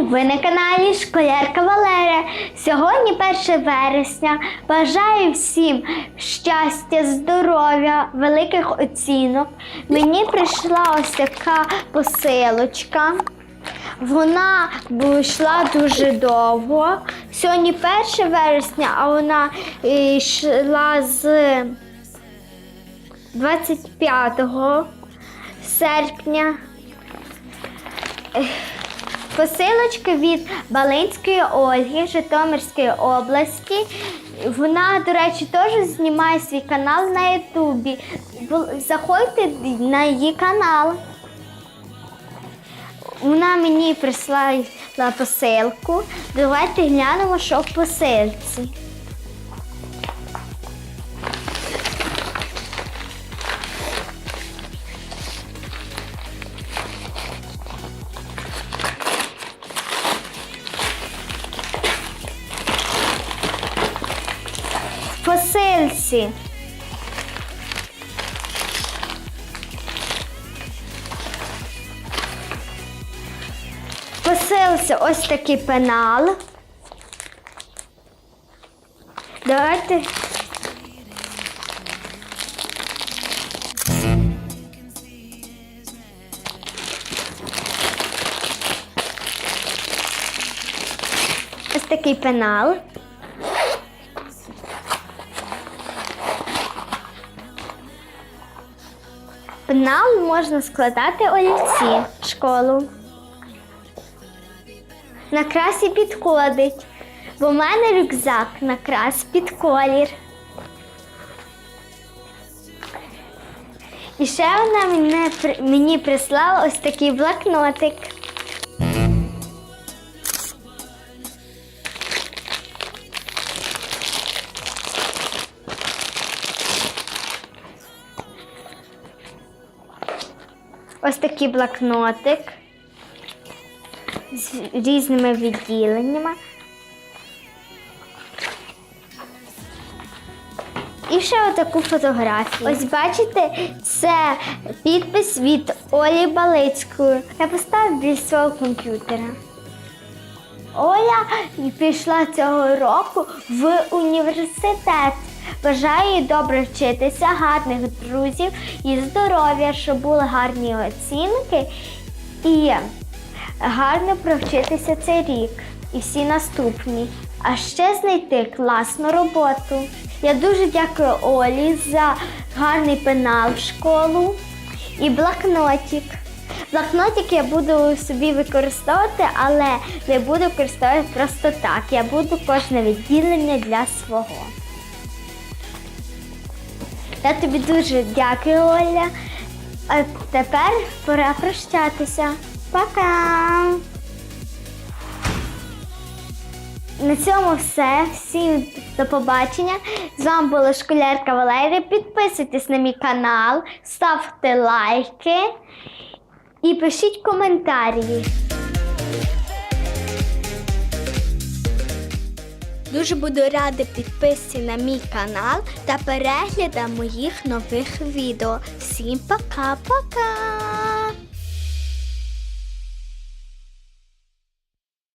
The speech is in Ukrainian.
Ви на каналі Школярка Валерія. Сьогодні 1 вересня. Бажаю всім щастя, здоров'я, великих оцінок. Мені прийшла ось така посилочка. Вона йшла дуже довго. Сьогодні 1 вересня, а вона йшла з 25 серпня. Посилочка від Балинської Ольги Житомирської області. Вона, до речі, теж знімає свій канал на Ютубі. Заходьте на її канал. Вона мені прислала посилку. Давайте глянемо, що в посилці. В посилці ось такий пенал. Давайте. Ось такий пенал. Пенал можна складати олівці в школу. На красі підходить, бо в мене рюкзак на крас під колір. І ще вона мені прислала ось такий блокнотик. Ось такий блокнотик з різними відділеннями. І ще отаку фотографію. Ось бачите, це підпис від Олі Балицької. Я поставлю біля свого комп'ютера. Оля пішла цього року в університет. Бажаю їй добре вчитися, гарних друзів і здоров'я, щоб були гарні оцінки і гарно провчитися цей рік і всі наступні. А ще знайти класну роботу. Я дуже дякую Олі за гарний пенал в школу і блокнотик. Блокнотик я буду собі використовувати, але не буду використовувати просто так. Я буду кожне відділення для свого. Я тобі дуже дякую, Оля. А тепер пора прощатися. Пока! На цьому все. Всім до побачення. З вами була школярка Валерія. Підписуйтесь на мій канал, ставте лайки і пишіть коментарі. Дуже буду рада підписці на мій канал та переглядам моїх нових відео. Всім пока-пока!